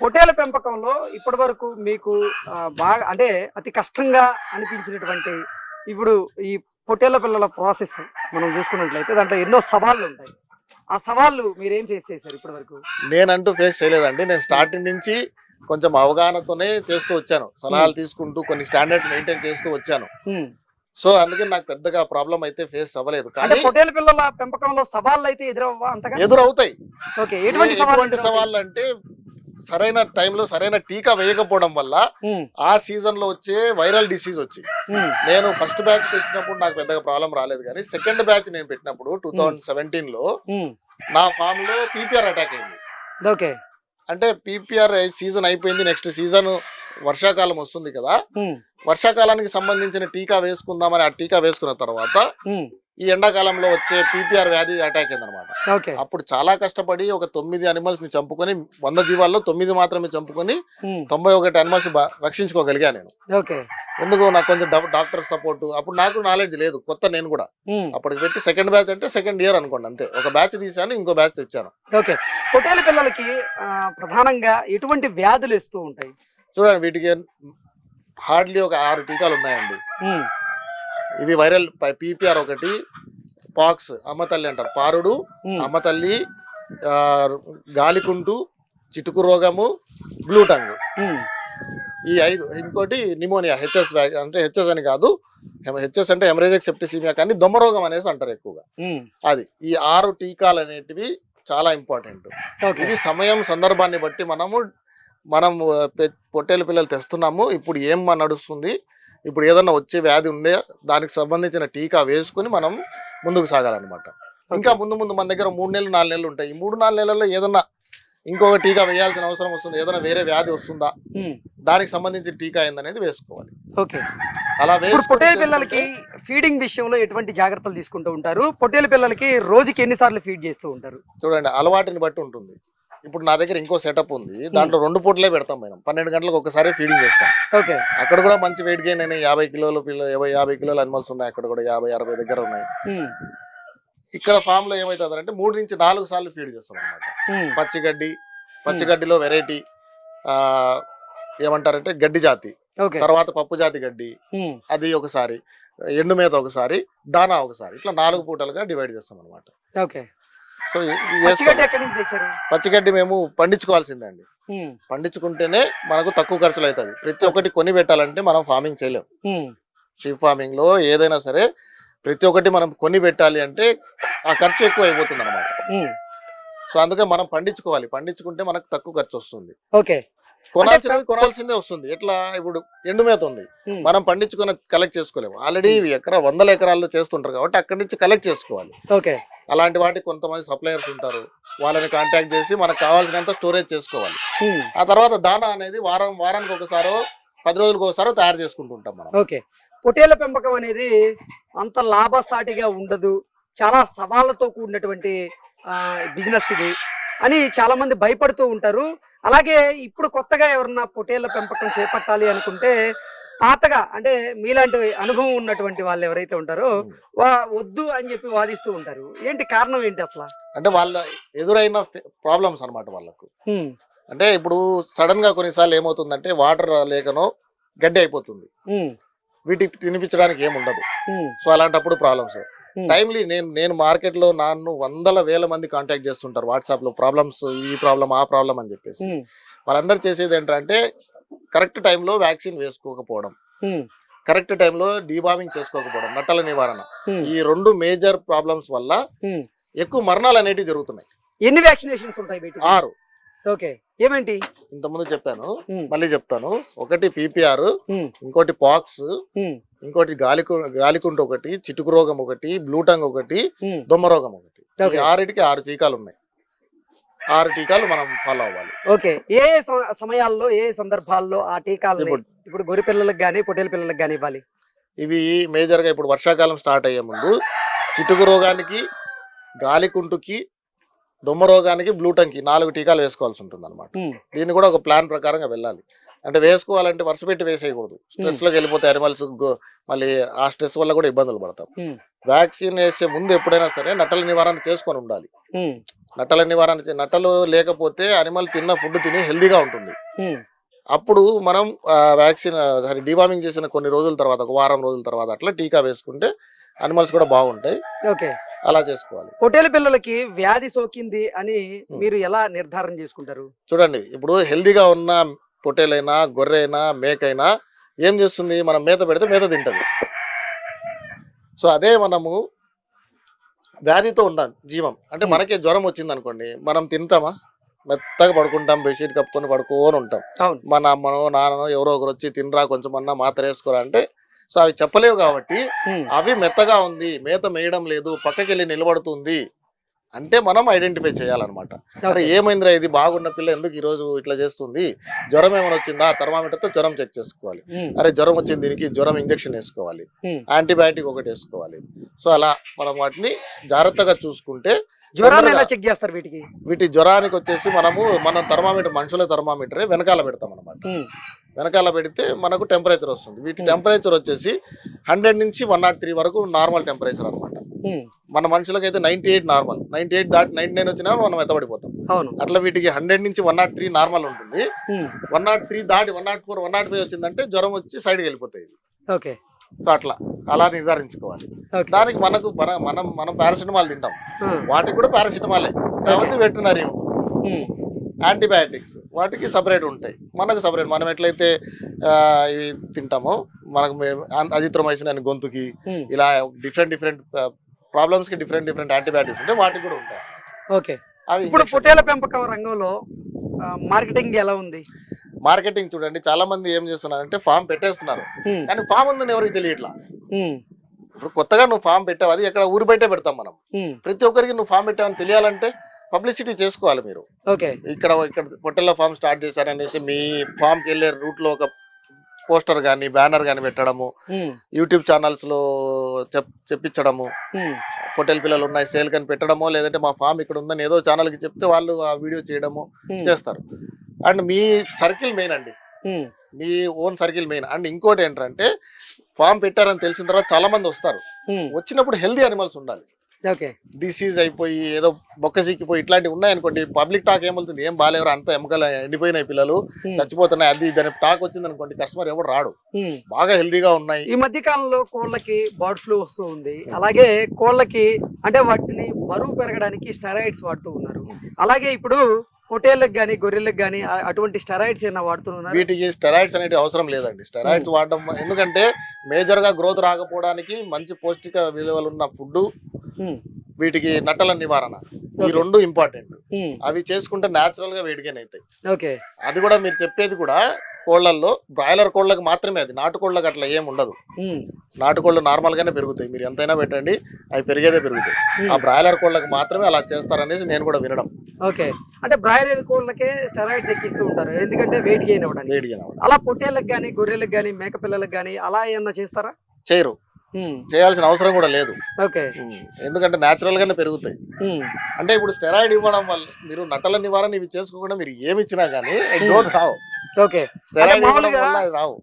పొట్టేల పెంపకంలో ఇప్పటి వరకు మీకు బాగా అంటే అతి కష్టంగా అనిపించినటువంటి ఇప్పుడు ఈ పొట్టేల పిల్లల ప్రాసెస్ మనం చూసుకున్నట్లయితే దాంట్లో ఎన్నో సవాళ్ళు ఉంటాయి. ఆ సవాళ్ళు మీరేం ఫేస్ చేశారు ఇప్పటి వరకు? నేనంటూ ఫేస్ చేయలేదండి. నేను స్టార్టింగ్ నుంచి కొంచెం అవగాహనతోనే చేస్తూ వచ్చాను. సలహాలు తీసుకుంటూ కొన్ని స్టాండర్డ్స్ మెయింటైన్ చేస్తూ వచ్చాను. సో అందుకే నాకు పెద్దగా ప్రాబ్లం అయితే ఫేస్ అవ్వలేదు. కానీ పిల్లల పెంపకంలో సవాళ్ళు అయితే ఎదురవ్వా అంతగా? ఎదురవుతాయి. ఓకే ఎటువంటి? సవాళ్ళు అంటే సరైన టైంలో సరైన టీకా వేయకపోవడం వల్ల ఆ సీజన్లో వచ్చే వైరల్ డిసీజ్ వచ్చి నేను ఫస్ట్ బ్యాచ్ తెచ్చినప్పుడు నాకు పెద్దగా ప్రాబ్లం రాలేదు కానీ సెకండ్ బ్యాచ్ నేను పెట్టినప్పుడు టూ థౌజండ్ సెవెంటీన్లో నా ఫామ్లో పీపీఆర్ అటాక్ అయింది. ఓకే. అంటే పీపీఆర్ సీజన్ అయిపోయింది నెక్స్ట్ సీజన్ వర్షాకాలం వస్తుంది కదా. వర్షాకాలానికి సంబంధించిన టీకా వేసుకుందామని ఆ టీకా వేసుకున్న తర్వాత ఈ ఎండాకాలంలో వచ్చే పీపీఆర్ వ్యాధి అటాక్ అయింది అనమాట ఓకే. అప్పుడు చాలా కష్టపడి ఒక తొమ్మిది అనిమల్స్ని చంపుకొని వంద జీవాల్లో తొమ్మిది మాత్రమే చంపుకొని తొంభై ఒకటి అనిమల్స్ రక్షించుకోగలిగా నేను. ఓకే. ఎందుకు నాకు కొంచెం డాక్టర్ సపోర్ట్ అప్పుడు నాకు నాలెడ్జ్ లేదు కొత్త నేను కూడా. అప్పటికి పెట్టి సెకండ్ బ్యాచ్ అంటే సెకండ్ ఇయర్ అనుకోండి అంతే. ఒక బ్యాచ్ తీసాను ఇంకో బ్యాచ్ తెచ్చాను. ఓకే. పొట్టేల పిల్లలకి ప్రధానంగా ఎటువంటి వ్యాధులు ఇస్తూ ఉంటాయి? చూడండి వీటికి హార్డ్లీ ఒక ఆరు టీకాలు ఉన్నాయండి. ఇవి వైరల్ పీపీఆర్ ఒకటి పాక్స్ అమ్మతల్లి అంటారు. పారుడు అమ్మతల్లి గాలికుంటు చిటుకు రోగము బ్లూ టంగ్. ఈ ఐదు ఇంకోటి నిమోనియా హెచ్ఎస్ అంటే హెచ్ఎస్ అని కాదు హెచ్ఎస్ అంటే హెమరేజిక్ సెప్టిసీమియా కానీ దొమ్మ రోగం అనేసి అంటారు ఎక్కువగా. అది ఈ ఆరు టీకాలు అనేటివి చాలా ఇంపార్టెంట్. ఇవి సమయం సందర్భాన్ని బట్టి మనము మనం పొట్టేలు పిల్లలు తెస్తున్నాము ఇప్పుడు ఏం నడుస్తుంది ఇప్పుడు ఏదన్నా వచ్చే వ్యాధి ఉండే దానికి సంబంధించిన టీకా వేసుకుని మనం ముందుకు సాగాలన్నమాట. ఇంకా ముందు ముందు మన దగ్గర మూడు నెలలు నాలుగు నెలలు ఉంటాయి. ఈ మూడు నాలుగు నెలల్లో ఏదన్నా ఇంకొక టీకా వేయాల్సిన అవసరం వస్తుంది. ఏదైనా వేరే వ్యాధి వస్తుందా? దానికి సంబంధించిన టీకా ఏందనేది వేసుకోవాలి. ఓకే. అలా పొట్టేల పిల్లలకి ఫీడింగ్ విషయంలో ఎటువంటి జాగ్రత్తలు తీసుకుంటూ ఉంటారు? పొట్టేల పిల్లలకి రోజుకి ఎన్నిసార్లు ఫీడ్ చేస్తూ ఉంటారు? చూడండి అలవాటుని బట్టి ఉంటుంది. ఇప్పుడు నా దగ్గర ఇంకో సెటప్ ఉంది. దాంట్లో రెండు పూటలే పెడతాం మనం పన్నెండు గంటలకు ఒకసారి ఫీడింగ్ చేస్తాం. ఓకే. అక్కడ కూడా మంచి వెయిట్ గెయిన్ అయినాయి. యాభై కిలోలు పిల్ల యాభై యాభై కిలోల అనిమల్స్ ఉన్నాయి. అక్కడ కూడా యాభై అరవై దగ్గర ఉన్నాయి. ఇక్కడ ఫామ్లో ఏమవుతుంది అంటే మూడు నుంచి నాలుగు సార్లు ఫీడ్ చేస్తాం అనమాట పచ్చిగడ్డి పచ్చిగడ్డిలో వెరైటీ ఆ ఏమంటారంటే గడ్డి జాతి. తర్వాత పప్పు జాతి గడ్డి. అది ఒకసారి ఎండు మేత ఒకసారి దానా ఒకసారి. ఇట్లా నాలుగు పూటలుగా డివైడ్ చేస్తాం అనమాట ఓకే. సో పచ్చిగడ్డి వేసుకోవాలి. ఎక్కడి నుంచి తెచ్చారు? పచ్చిగడ్డి మేము పండించుకోవాల్సిందే అండి ఉమ్, పండించుకుంటేనే మనకు తక్కువ ఖర్చులు అవుతుంది. ప్రతి ఒక్కటి కొని పెట్టాలంటే మనం ఫార్మింగ్ చేయలేం. ఉమ్, షీప్ ఫార్మింగ్లో ఏదైనా సరే ప్రతి ఒక్కటి మనం కొని పెట్టాలి అంటే ఆ ఖర్చు ఎక్కువ అయిపోతుంది అనమాట సో అందుకే మనం పండించుకోవాలి. పండించుకుంటే మనకు తక్కువ ఖర్చు వస్తుంది. ఓకే. కొనాల్సినవి కొనాల్సిందే వస్తుంది. ఎట్లా? ఇప్పుడు ఎండు మేత ఉంది. మనం పండించుకున్న కలెక్ట్ చేసుకోలేము. ఆల్రెడీ ఎకరా వందల ఎకరాల్లో చేస్తుంటారు కాబట్టి అక్కడి నుంచి కలెక్ట్ చేసుకోవాలి. ఓకే. అలాంటి వాటికి కొంతమంది సప్లయర్స్ ఉంటారు. వాళ్ళని కాంటాక్ట్ చేసి మనకు కావాల్సినంత స్టోరేజ్ చేసుకోవాలి. ఆ తర్వాత దానా అనేది వారం వారానికి ఒకసారో పది రోజులకు ఒకసారో తయారు చేసుకుంటూ ఉంటాం మనం. ఓకే. పొట్టేళ్ళ పెంపకం అనేది అంత లాభసాటిగా ఉండదు. చాలా సవాళ్ళతో కూడినటువంటి బిజినెస్ ఇది అని చాలా మంది భయపడుతూ ఉంటారు. అలాగే ఇప్పుడు కొత్తగా ఎవరన్నా పొట్టేళ్ళ పెంపకం చేపట్టాలి అనుకుంటే పాతగా అంటే మీలాంటి అనుభవం ఉన్నటువంటి వాళ్ళు ఎవరైతే ఉంటారో వా వద్దు అని చెప్పి వాదిస్తూ ఉంటారు. ఏంటి కారణం ఏంటి అసలు? అంటే వాళ్ళ ఎదురైన ప్రాబ్లమ్స్ అన్నమాట వాళ్ళకు. అంటే ఇప్పుడు సడన్గా కొన్నిసార్లు ఏమవుతుందంటే వాటర్ లేకనో గడ్డి అయిపోతుంది. వీటికి తినిపించడానికి ఏముండదు. ఉమ్, సో అలాంటప్పుడు ప్రాబ్లమ్స్. టైమ్లీ నేను నేను మార్కెట్లో నన్ను వందల వేల మంది కాంటాక్ట్ చేస్తుంటారు వాట్సాప్లో ప్రాబ్లమ్స్ ఈ ప్రాబ్లం ఆ ప్రాబ్లం అని చెప్పేసి. వాళ్ళందరూ చేసేది ఏంటంటే కరెక్ట్ టైంలో వ్యాక్సిన్ వేసుకోకపోవడం. కరెక్ట్ టైంలో డీబామింగ్ చేసుకోకపోవడం నట్టల నివారణ. ఈ రెండు మేజర్ ప్రాబ్లమ్స్ వల్ల. ఎక్కువ మరణాలు అనేటివి జరుగుతున్నాయి. ఎన్ని వ్యాక్సినేషన్స్ ఉంటాయి ఆరు. ఓకే. ఏమేంటి? ఇంతకుముందు చెప్పాను. మళ్ళీ చెప్తాను. ఒకటి పీపీఆర్ ఇంకోటి పాక్స్ ఇంకోటి గాలికు గాలికుంట ఒకటి చిటుకు రోగం ఒకటి బ్లూటంగ్ ఒకటి. దొమ్మ రోగం ఒకటి. ఈ. ఆరిటికి ఆరు టీకాలు ఉన్నాయి. ఆరు టీకాలు మనం ఫాలో అవ్వాలి. ఓకే. ఏ ఏ సమ- సమయాల్లో ఏ సందర్భాల్లో ఆ టీకాలు ఇప్పుడు గొర్రె పిల్లలకు కానీ పొట్టేల పిల్లలకు కానీ ఇవ్వాలి? ఇవి మేజర్గా ఇప్పుడు వర్షాకాలం స్టార్ట్ అయ్యే ముందు చిటుకు రోగానికి గాలికుంటుకి దొమ్మ రోగానికి బ్లూటంకి నాలుగు టీకాలు వేసుకోవాల్సి ఉంటుంది అనమాట దీన్ని కూడా ఒక ప్లాన్ ప్రకారంగా వెళ్ళాలి. అంటే వేసుకోవాలంటే వరుస పెట్టి వేసేయకూడదు. స్ట్రెస్లోకి వెళ్ళిపోతే అనిమల్స్ మళ్ళీ ఆ స్ట్రెస్ వల్ల కూడా ఇబ్బందులు పడతాం. వ్యాక్సిన్ వేసే ముందు ఎప్పుడైనా సరే నట్టల నివారణ చేసుకొని ఉండాలి. నట్టల నివారణ నట్టలు లేకపోతే అనిమల్ తిన్న ఫుడ్ తిని హెల్దీగా ఉంటుంది. అప్పుడు మనం వ్యాక్సిన్ సారీ డివార్మింగ్ చేసిన కొన్ని రోజుల తర్వాత ఒక వారం రోజుల తర్వాత అట్లా టీకా వేసుకుంటే అనిమల్స్ కూడా బాగుంటాయి. ఓకే. అలా చేసుకోవాలి. పొట్టేలు పిల్లలకి వ్యాధి సోకింది అని మీరు ఎలా నిర్ధారణ చేసుకుంటారు? చూడండి ఇప్పుడు హెల్దీగా ఉన్న పొట్టేలైనా గొర్రె అయినా మేకైనా ఏం చేస్తుంది? మనం మేత పెడితే మేత తింటది. సో అదే మనము వ్యాధితో ఉన్న జీవం. అంటే మనకే జ్వరం వచ్చింది అనుకోండి మనం తింటామా? మెత్తగా పడుకుంటాం బెడ్షీట్ కప్పుకొని పడుకోని ఉంటాం. మన అమ్మనో నాన్ననో ఎవరో ఒకరు వచ్చి తినరా కొంచెం అన్నా మాత్ర వేసుకోరా అంటే సో అవి చెప్పలేవు కాబట్టి అవి మెత్తగా ఉంది మేత మేయడం లేదు పక్కకి వెళ్ళి నిలబడుతుంది. అంటే మనం ఐడెంటిఫై చేయాలన్నమాట. అరే. ఏమైందిరా ఇది? బాగున్న పిల్ల ఎందుకు ఈ రోజు ఇట్లా చేస్తుంది? జ్వరం ఏమైనా వచ్చిందా? థర్మామీటర్తో జ్వరం చెక్ చేసుకోవాలి. ఉమ్, అరే జ్వరం వచ్చింది దీనికి జ్వరం ఇంజెక్షన్ వేసుకోవాలి. యాంటీబయాటిక్ ఒకటి వేసుకోవాలి. సో అలా మనం వాటిని జాగ్రత్తగా చూసుకుంటే జ్వరాన్ని ఎలా చెక్ చేస్తారు వీటికి? వీటి జ్వరానికి వచ్చేసి మనము మన థర్మామీటర్ మనుషుల థర్మామీటరే వెనకాల పెడతాం అనమాట ఉమ్, వెనకాల పెడితే మనకు టెంపరేచర్ వస్తుంది. వీటి Hmm. టెంపరేచర్ వచ్చేసి హండ్రెడ్ నుంచి వన్ నాట్ త్రీ వరకు నార్మల్ టెంపరేచర్ అనమాట మన మనుషులకైతే ninety eight normal ninety eight దాటి నైన్టీ నైన్ వచ్చినా మనం ఎత్తబడిపోతాం. అవును. అట్లా వీటికి హండ్రెడ్ నుంచి వన్ నాట్ త్రీ నార్మల్ ఉంటుంది. వన్ నాట్ త్రీ దాటి one nought four one nought five వచ్చిందంటే జ్వరం వచ్చి సైడ్కి వెళ్ళిపోతాయి ఓకే. సో అట్లా. అలా నిర్ధారించుకోవాలి. దానికి మనకు మన మనం పారాసిటమాల్ తింటాం. వాటికి కూడా పారాసిటమాలే. కాబట్టి వెటనరీ ఉమ్, యాంటీబయాటిక్స్. వాటికి సపరేట్ ఉంటాయి. మనకు సపరేట్. మనం ఎట్లయితే ఇవి తింటామో మనకు అజిత్రమైసిన్ అని గొంతుకి ఇలా డిఫరెంట్ డిఫరెంట్ ప్రాబ్లమ్స్కి డిఫరెంట్ డిఫరెంట్ యాంటీబయాటిక్స్ ఉంటాయి వాటికి కూడా ఉంటాయి. ఓకే. అవి ఇప్పుడు. పొట్టేల పెంపకం రంగంలో మార్కెటింగ్ ఎలా ఉంది? మార్కెటింగ్ చూడండి చాలా మంది ఏం చేస్తున్నారంటే ఫామ్ పెట్టేస్తున్నారు. కానీ ఫామ్ ఉందని ఎవరికి తెలియట్లా? ఇప్పుడు కొత్తగా నువ్వు ఫామ్ పెట్టావు అది ఎక్కడ ఊరు బయటే పెడతాం మనం. ప్రతి ఒక్కరికి నువ్వు ఫామ్ పెట్టావని తెలియాలంటే పబ్లిసిటీ చేసుకోవాలి మీరు. ఓకే. ఇక్కడ ఇక్కడ పొట్టెల్లో ఫామ్ స్టార్ట్ చేశారనేసి మీ ఫామ్కి వెళ్ళే రూట్లో ఒక పోస్టర్ కానీ బ్యానర్ కానీ పెట్టడము యూట్యూబ్ ఛానల్స్లో చెప్ చెప్పించడము ఉమ్, పొట్టెల పిల్లలు ఉన్నాయి సేల్ కని పెట్టడమో లేదంటే మా ఫామ్ ఇక్కడ ఉందని ఏదో ఛానల్కి చెప్తే వాళ్ళు ఆ వీడియో చేయడము చేస్తారు. అండ్ మీ సర్కిల్ మెయిన్ అండి. మీ ఓన్ సర్కిల్ మెయిన్. అండ్ ఇంకోటి ఏంటంటే ఫామ్ పెట్టారని తెలిసిన తర్వాత చాలా మంది వస్తారు వచ్చినప్పుడు హెల్దీ అనిమల్స్ ఉండాలి. డిసీజ్ అయిపోయి ఏదో బొక్క సిక్కిపోయి ఇట్లాంటివి ఉన్నాయనుకోండి పబ్లిక్ టాక్ ఏమవుతుంది ఏం బాగాలేరు అంత ఎముకలు ఎండిపోయినాయి పిల్లలు ఉమ్, చచ్చిపోతున్నాయి. అది దాని టాక్ వచ్చింది అనుకోండి కస్టమర్ ఎవరు రాడు. ఉమ్. బాగా హెల్దీగా ఉన్నాయి. ఈ మధ్య కాలంలో కోళ్ళకి బర్డ్ ఫ్లూ వస్తూ ఉంది. అలాగే కోళ్ళకి అంటే వాటిని బరువు పెరగడానికి స్టెరాయిడ్స్ వాడుతూ ఉన్నారు. అలాగే ఇప్పుడు పొటేళ్ళకి కానీ గొర్రెలకు కానీ అటువంటి స్టెరాయిడ్స్ ఏమైనా వాడుతున్నారు వీటికి స్టెరాయిడ్స్ అనేవి అవసరం లేదండి. స్టెరాయిడ్స్ వాడడం ఎందుకంటే మేజర్గా గ్రోత్ రాకపోవడానికి మంచి పౌష్టిక విలువలు ఉన్న ఫుడ్ వీటికి నట్టల నివారణ. ఈ. రెండు ఇంపార్టెంట్ అవి చేసుకుంటే న్యాచురల్గా వేడిగానే అవుతాయి ఓకే. అది కూడా మీరు చెప్పేది కూడా కోళ్ళల్లో బ్రాయిలర్ కోళ్ళకి మాత్రమే అది. నాటుకోళ్ళకి అట్లా ఏం ఉండదు. నాటుకోళ్ళు నార్మల్ గానే పెరుగుతాయి. మీరు ఎంతైనా పెట్టండి అవి పెరిగేదే పెరుగుతాయి. ఆ బ్రాయిలర్ కోళ్ళకి మాత్రమే అలా చేస్తారనేసి నేను కూడా వినడం. ఓకే. అంటే బ్రాయిలర్ కోళ్ళకే స్టెరాయిడ్స్ ఎక్కిస్తూ ఉంటారు. ఎందుకంటే వెయిట్ గెయిన్ అవ్వడానికి వేడిగా అలా పొట్టేళ్ళకి కానీ గొర్రెలకు కానీ మేక పిల్లలకు కానీ అలా ఏమన్నా చేస్తారా? చేయరు. చేయాల్సిన అవసరం కూడా లేదు. ఎందుకంటే న్యాచురల్ గానే పెరుగుతాయి. అంటే ఇప్పుడు స్టెరాయిడ్ ఇవ్వడం వల్ల మీరు నట్టల నివారణ ఇవి చేసుకోకుండా మీరు ఏమి ఇచ్చినా కానీ గ్రోత్ రావు. రావు.